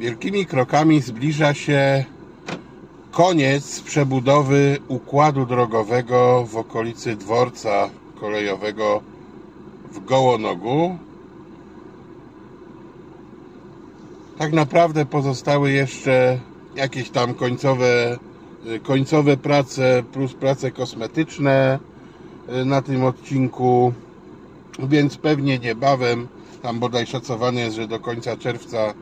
Wielkimi krokami zbliża się koniec przebudowy układu drogowego w okolicy dworca kolejowego w Gołonogu. Tak naprawdę pozostały jeszcze jakieś tam końcowe, końcowe prace plus prace kosmetyczne y, na tym odcinku, więc pewnie niebawem, tam bodaj szacowane jest, że do końca czerwca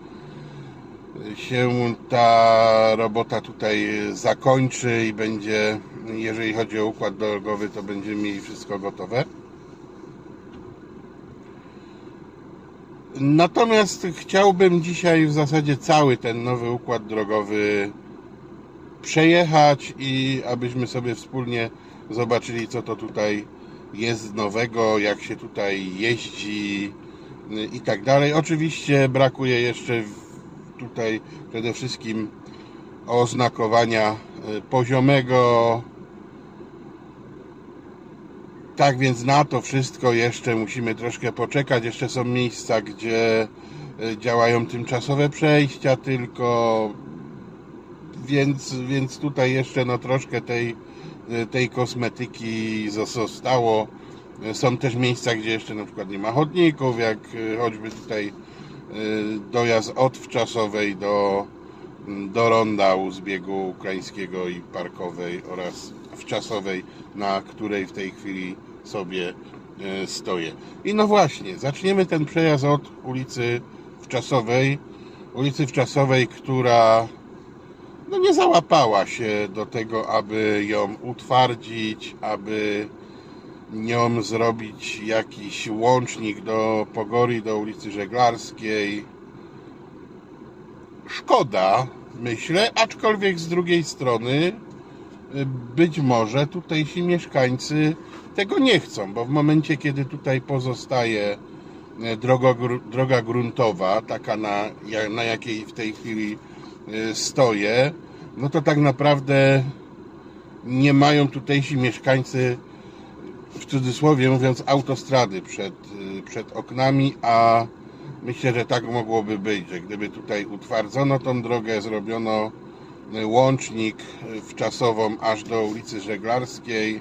się ta robota tutaj zakończy i będzie, jeżeli chodzi o układ drogowy, to będziemy mieli wszystko gotowe. Natomiast chciałbym dzisiaj w zasadzie cały ten nowy układ drogowy przejechać i abyśmy sobie wspólnie zobaczyli, co to tutaj jest nowego, jak się tutaj jeździ y, i tak dalej. Oczywiście brakuje jeszcze tutaj przede wszystkim oznakowania y, poziomego. Tak więc na to wszystko jeszcze musimy troszkę poczekać. Jeszcze są miejsca, gdzie y, działają tymczasowe przejścia tylko, więc, więc tutaj jeszcze no troszkę tej, y, tej kosmetyki zostało. Są też miejsca, gdzie jeszcze na przykład nie ma chodników, jak choćby tutaj dojazd od wczasowej do, do ronda u zbiegu ukraińskiego i parkowej oraz wczasowej, na której w tej chwili sobie y, stoję. I no właśnie, zaczniemy ten przejazd od ulicy Wczasowej. Ulicy Wczasowej, która no nie załapała się do tego, aby ją utwardzić, aby nią zrobić jakiś łącznik do Pogori, do ulicy Żeglarskiej. Szkoda, myślę, aczkolwiek z drugiej strony y, być może tutejsi mieszkańcy tego nie chcą, bo w momencie, kiedy tutaj pozostaje e, droga, droga gruntowa, taka na, na jakiej w tej chwili y, stoję, no to tak naprawdę nie mają tutejsi mieszkańcy w cudzysłowie mówiąc, autostrady przed, y, przed oknami, a myślę, że tak mogłoby być, że gdyby tutaj utwardzono tą drogę, zrobiono y, łącznik y, wczasową aż do ulicy Żeglarskiej,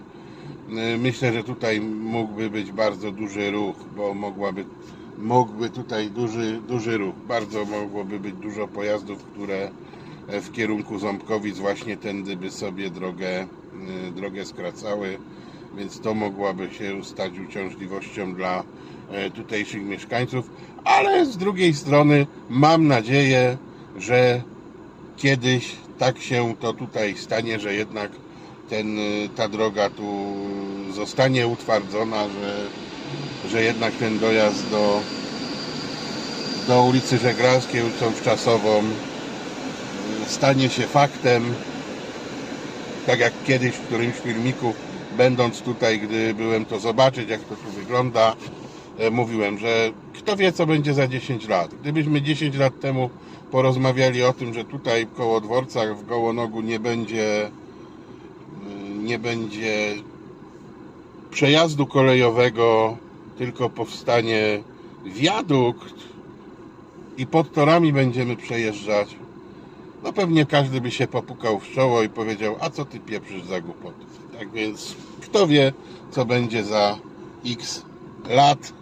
myślę, że tutaj mógłby być bardzo duży ruch, bo mogłaby, mógłby tutaj duży, duży ruch, bardzo mogłoby być dużo pojazdów, które e, w kierunku Ząbkowic właśnie tędy by sobie drogę, drogę skracały więc to mogłaby się stać uciążliwością dla e, tutejszych mieszkańców, ale z drugiej strony mam nadzieję, że kiedyś tak się to tutaj stanie, że jednak ten, y, ta droga tu zostanie utwardzona, że, że jednak ten dojazd do, do ulicy Żeglarskiej, ulicą Wczasową y, stanie się faktem. Tak jak kiedyś w którymś filmiku, będąc tutaj, gdy byłem to zobaczyć, jak to tu wygląda, e, mówiłem, że kto wie, co będzie za 10 lat. Gdybyśmy 10 lat temu porozmawiali o tym, że tutaj koło dworca w Gołonogu nie będzie y, nie będzie przejazdu kolejowego, tylko powstanie wiadukt i pod torami będziemy przejeżdżać, no pewnie każdy by się popukał w czoło i powiedział, a co ty pieprzysz za głupoty. Tak więc kto wie, co będzie za x lat.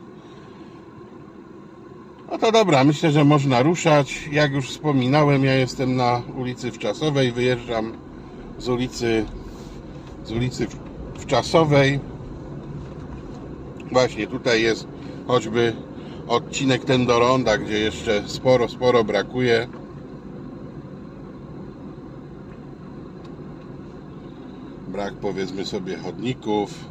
No to dobra, myślę, że można ruszać. Jak już wspominałem, ja jestem na ulicy Wczasowej, wyjeżdżam z ulicy z ulicy Wczasowej. Właśnie tutaj jest choćby odcinek ten do ronda, gdzie jeszcze sporo, sporo brakuje. Brak powiedzmy sobie chodników.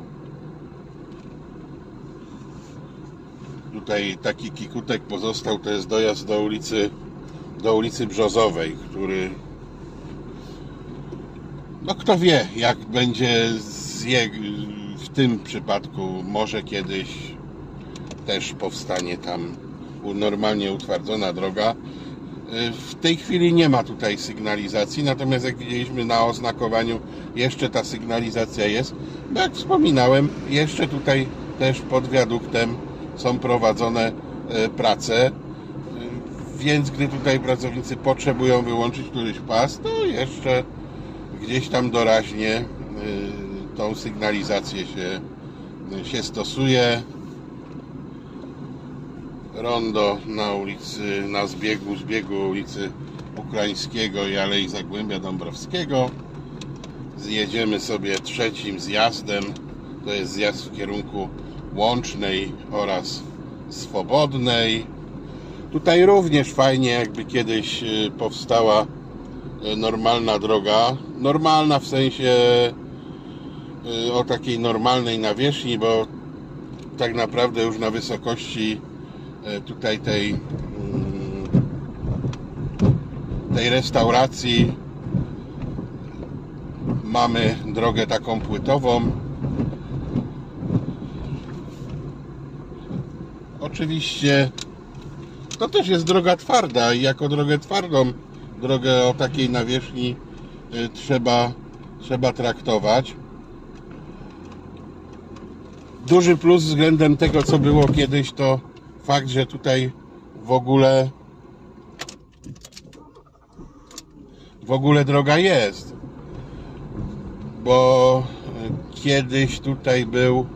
Tutaj taki kikutek pozostał, to jest dojazd do ulicy do ulicy Brzozowej, który no kto wie, jak będzie je, w tym przypadku, może kiedyś też powstanie tam normalnie utwardzona droga. Y, W tej chwili nie ma tutaj sygnalizacji, natomiast jak widzieliśmy na oznakowaniu, jeszcze ta sygnalizacja jest. Bo jak wspominałem, jeszcze tutaj też pod wiaduktem są prowadzone y, prace. Y, Więc gdy tutaj pracownicy potrzebują wyłączyć któryś pas, to jeszcze gdzieś tam doraźnie tą sygnalizację się, się stosuje. Rondo na ulicy, na zbiegu, zbiegu ulicy Ukraińskiego i Alei Zagłębia Dąbrowskiego. Zjedziemy sobie trzecim zjazdem. To jest zjazd w kierunku Łącznej oraz Swobodnej. Tutaj również fajnie, jakby kiedyś y, powstała y, normalna droga. Normalna w sensie y, o takiej normalnej nawierzchni, bo tak naprawdę już na wysokości tutaj tej mm, tej restauracji mamy drogę taką płytową. Oczywiście to też jest droga twarda i jako drogę twardą, drogę o takiej nawierzchni y, trzeba, trzeba traktować. Duży plus względem tego, co było kiedyś, to fakt, że tutaj w ogóle w ogóle droga jest. Bo y, kiedyś tutaj był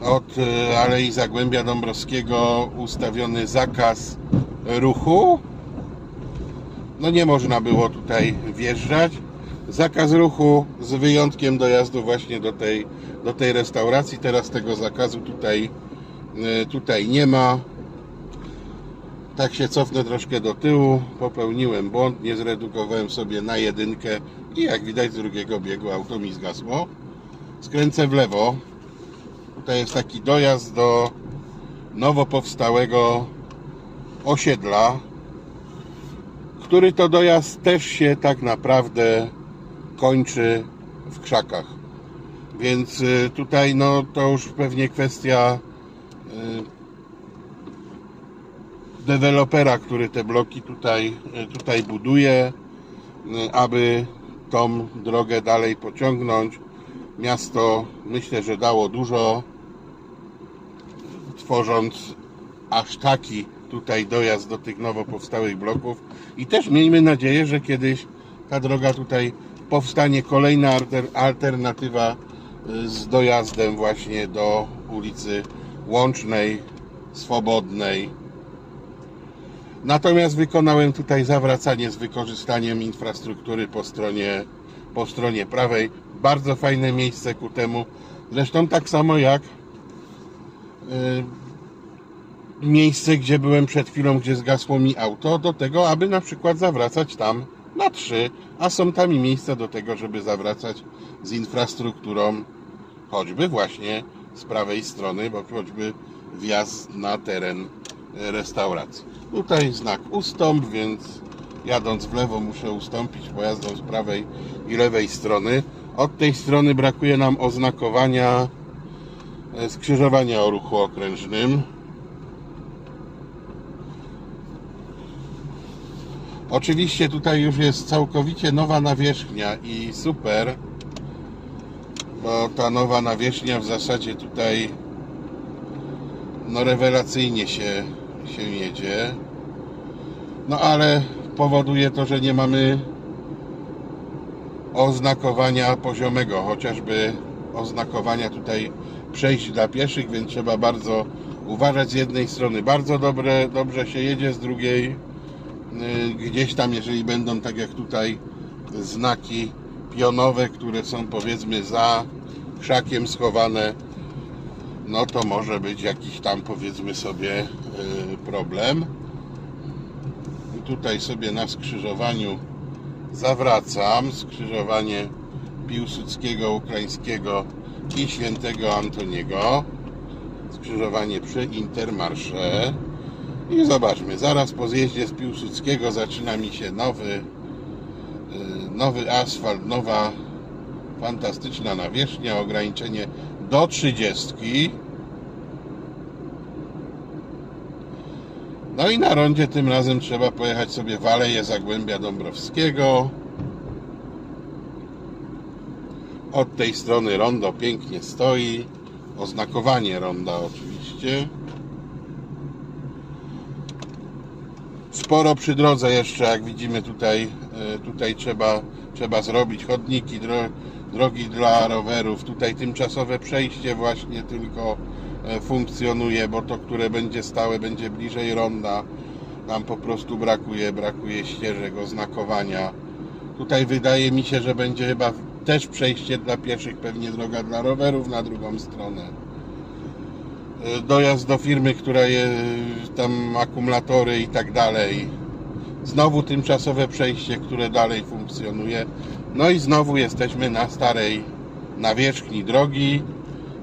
od y, Alei Zagłębia Dąbrowskiego ustawiony zakaz ruchu. No nie można było tutaj wjeżdżać. Zakaz ruchu z wyjątkiem dojazdu właśnie do tej, do tej restauracji. Teraz tego zakazu tutaj, tutaj nie ma. Tak się cofnę troszkę do tyłu, popełniłem błąd, nie zredukowałem sobie na jedynkę i jak widać z drugiego biegu auto mi zgasło. Skręcę w lewo. Tutaj jest taki dojazd do nowo powstałego osiedla, który to dojazd też się tak naprawdę kończy w krzakach. Więc y, tutaj no to już pewnie kwestia y, dewelopera, który te bloki tutaj, tutaj buduje, aby tą drogę dalej pociągnąć. Miasto myślę, że dało dużo, tworząc aż taki tutaj dojazd do tych nowo powstałych bloków. I też miejmy nadzieję, że kiedyś ta droga tutaj powstanie kolejna alter, alternatywa y, z dojazdem właśnie do ulicy Łącznej, Swobodnej, Natomiast wykonałem tutaj zawracanie z wykorzystaniem infrastruktury po stronie, po stronie prawej. Bardzo fajne miejsce ku temu. Zresztą tak samo jak yy, miejsce, gdzie byłem przed chwilą, gdzie zgasło mi auto, do tego, aby na przykład zawracać tam na trzy, a są tam i miejsca do tego, żeby zawracać z infrastrukturą, choćby właśnie z prawej strony, bo choćby wjazd na teren restauracji. Tutaj znak ustąp, więc jadąc w lewo muszę ustąpić pojazdom z prawej i lewej strony. Od tej strony brakuje nam oznakowania e, skrzyżowania o ruchu okrężnym. Oczywiście tutaj już jest całkowicie nowa nawierzchnia i super, bo ta nowa nawierzchnia w zasadzie tutaj no rewelacyjnie się, się jedzie. No ale powoduje to, że nie mamy oznakowania poziomego, chociażby oznakowania tutaj przejść dla pieszych, więc trzeba bardzo uważać z jednej strony bardzo dobre, dobrze się jedzie, z drugiej y, gdzieś tam, jeżeli będą tak jak tutaj znaki pionowe, które są powiedzmy za krzakiem schowane, no to może być jakiś tam powiedzmy sobie y, problem. I tutaj sobie na skrzyżowaniu zawracam. Skrzyżowanie Piłsudskiego, Ukraińskiego i Świętego Antoniego. Skrzyżowanie przy Intermarsze. I zobaczmy, zaraz po zjeździe z Piłsudskiego zaczyna mi się nowy, nowy asfalt, nowa fantastyczna nawierzchnia, ograniczenie do 30. No i na rondzie tym razem trzeba pojechać sobie w Aleję Zagłębia Dąbrowskiego. Od tej strony rondo pięknie stoi. Oznakowanie ronda oczywiście. Sporo przy drodze jeszcze, jak widzimy tutaj, e, tutaj trzeba, trzeba zrobić chodniki, dro, drogi dla rowerów. Tutaj tymczasowe przejście właśnie tylko e, funkcjonuje, bo to, które będzie stałe, będzie bliżej ronda. Nam po prostu brakuje, brakuje ścieżek, oznakowania. Tutaj wydaje mi się, że będzie chyba też przejście dla pieszych, pewnie droga dla rowerów na drugą stronę. E, Dojazd do firmy, która je tam akumulatory i tak dalej. Znowu tymczasowe przejście, które dalej funkcjonuje. No i znowu jesteśmy na starej nawierzchni drogi.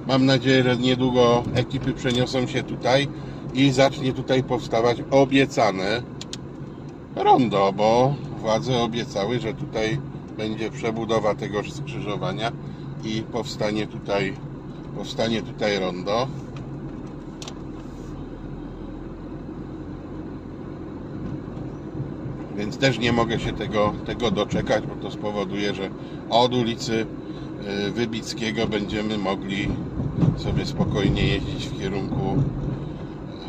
Mam nadzieję, że niedługo ekipy przeniosą się tutaj i zacznie tutaj powstawać obiecane rondo, bo władze obiecały, że tutaj będzie przebudowa tego skrzyżowania i powstanie tutaj powstanie tutaj rondo. Więc też nie mogę się tego, tego doczekać, bo to spowoduje, że od ulicy y, Wybickiego będziemy mogli sobie spokojnie jeździć w kierunku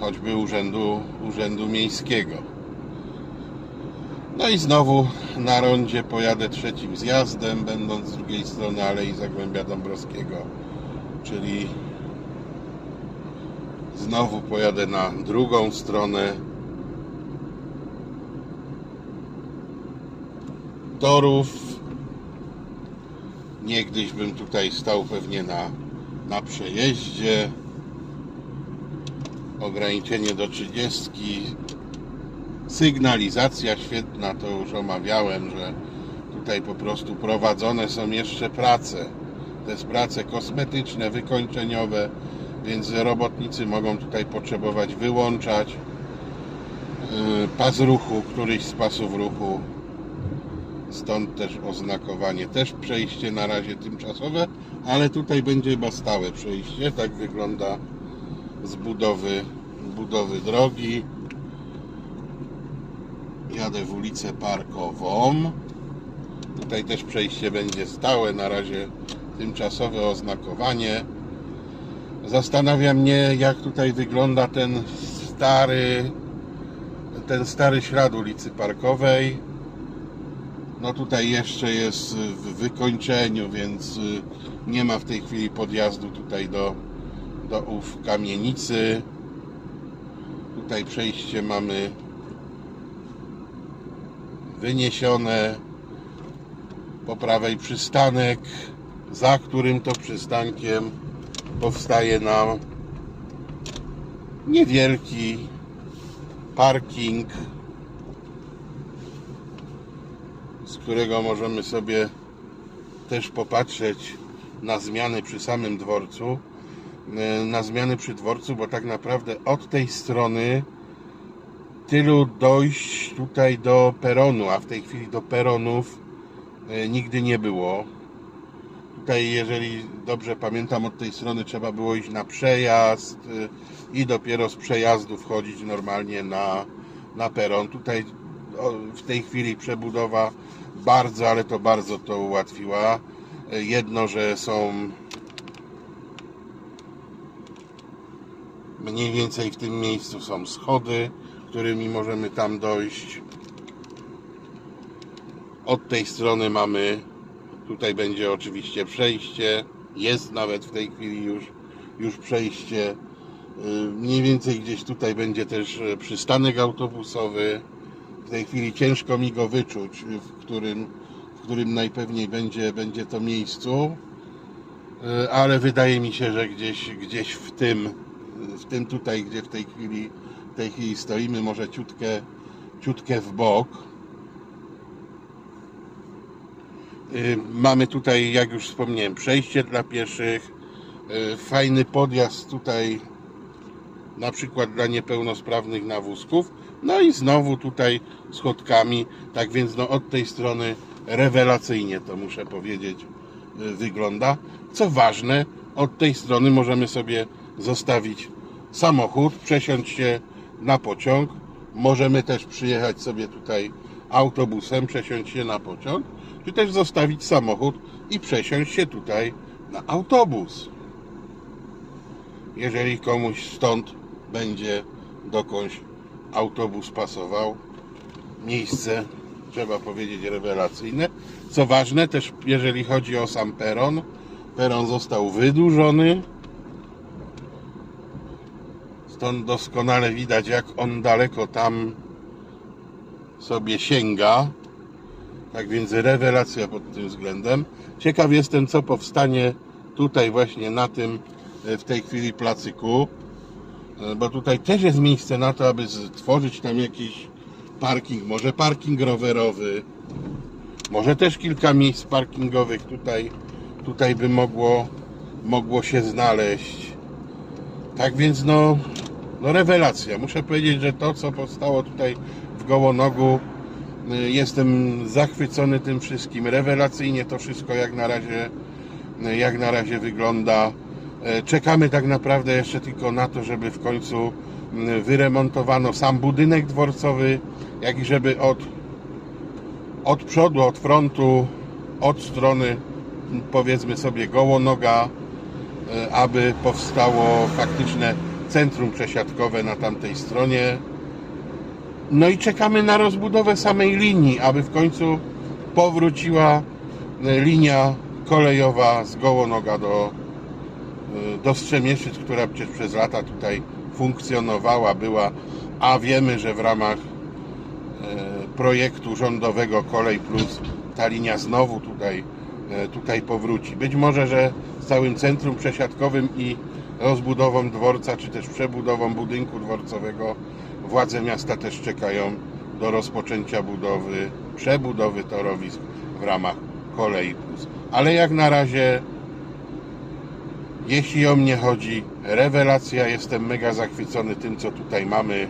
choćby urzędu, urzędu miejskiego. No i znowu na rondzie pojadę trzecim zjazdem, będąc z drugiej strony Alei Zagłębia Dąbrowskiego, czyli znowu pojadę na drugą stronę torów. Niegdyś bym tutaj stał pewnie na, na przejeździe. Ograniczenie do 30. Sygnalizacja świetna, to już omawiałem, że tutaj po prostu prowadzone są jeszcze prace. To jest prace kosmetyczne, wykończeniowe, więc robotnicy mogą tutaj potrzebować wyłączać yy, pas ruchu, któryś z pasów ruchu Stąd też oznakowanie, też przejście na razie tymczasowe, ale tutaj będzie chyba stałe przejście. Tak wygląda z budowy, budowy drogi. Jadę w ulicę Parkową. Tutaj też przejście będzie stałe, na razie tymczasowe oznakowanie. Zastanawia mnie, jak tutaj wygląda ten stary, ten stary ślad ulicy Parkowej. No tutaj jeszcze jest w wykończeniu, więc y, nie ma w tej chwili podjazdu tutaj do, do ów kamienicy. Tutaj przejście mamy wyniesione. Po prawej przystanek, za którym to przystankiem powstaje nam niewielki parking z którego możemy sobie też popatrzeć na zmiany przy samym dworcu. E, Na zmiany przy dworcu, bo tak naprawdę od tej strony tylu dojść tutaj do peronu, a w tej chwili do peronów e, nigdy nie było. Tutaj, jeżeli dobrze pamiętam, od tej strony trzeba było iść na przejazd e, i dopiero z przejazdu wchodzić normalnie na, na peron. Tutaj w tej chwili przebudowa bardzo, ale to bardzo to ułatwiła. Jedno, że są mniej więcej w tym miejscu są schody, którymi możemy tam dojść. Od tej strony mamy, tutaj będzie oczywiście przejście, jest nawet w tej chwili już, już przejście. Mniej więcej gdzieś tutaj będzie też przystanek autobusowy w tej chwili ciężko mi go wyczuć, w którym, w którym najpewniej będzie, będzie to miejscu, E, ale wydaje mi się, że gdzieś, gdzieś w tym, w tym tutaj, gdzie w tej chwili, w tej chwili stoimy, może ciutkę, ciutkę w bok. E, Mamy tutaj, jak już wspomniałem, przejście dla pieszych, e, fajny podjazd tutaj na przykład dla niepełnosprawnych na wózków. No i znowu tutaj schodkami, tak więc no od tej strony rewelacyjnie to muszę powiedzieć y, wygląda. Co ważne, od tej strony możemy sobie zostawić samochód, przesiąść się na pociąg. Możemy też przyjechać sobie tutaj autobusem, przesiąść się na pociąg, czy też zostawić samochód i przesiąść się tutaj na autobus jeżeli komuś stąd będzie dokądś autobus pasował, miejsce, trzeba powiedzieć, rewelacyjne. Co ważne, też jeżeli chodzi o sam peron, peron został wydłużony. Stąd doskonale widać, jak on daleko tam sobie sięga. Tak więc rewelacja pod tym względem. Ciekaw jestem, co powstanie tutaj właśnie na tym e, w tej chwili placyku. E, Bo tutaj też jest miejsce na to, aby stworzyć tam jakiś parking, może parking rowerowy, może też kilka miejsc parkingowych tutaj, tutaj by mogło, mogło się znaleźć. Tak więc no, no rewelacja. Muszę powiedzieć, że to co powstało tutaj w Gołonogu y, jestem zachwycony tym wszystkim. Rewelacyjnie to wszystko jak na razie y, jak na razie wygląda. E, Czekamy tak naprawdę jeszcze tylko na to, żeby w końcu wyremontowano sam budynek dworcowy, jak i żeby od, od przodu, od frontu, od strony powiedzmy sobie Gołonoga, e, aby powstało faktyczne centrum przesiadkowe na tamtej stronie. No i czekamy na rozbudowę samej linii, aby w końcu powróciła e, linia kolejowa z Gołonoga do, e, do Strzemieszyc, która przecież przez lata tutaj funkcjonowała, była, a wiemy, że w ramach e, projektu rządowego Kolej Plus ta linia znowu tutaj, e, tutaj powróci. Być może, że z całym centrum przesiadkowym i rozbudową dworca, czy też przebudową budynku dworcowego władze miasta też czekają do rozpoczęcia budowy, przebudowy torowisk w ramach Kolei Plus. Ale jak na razie jeśli o mnie chodzi, rewelacja, jestem mega zachwycony tym, co tutaj mamy.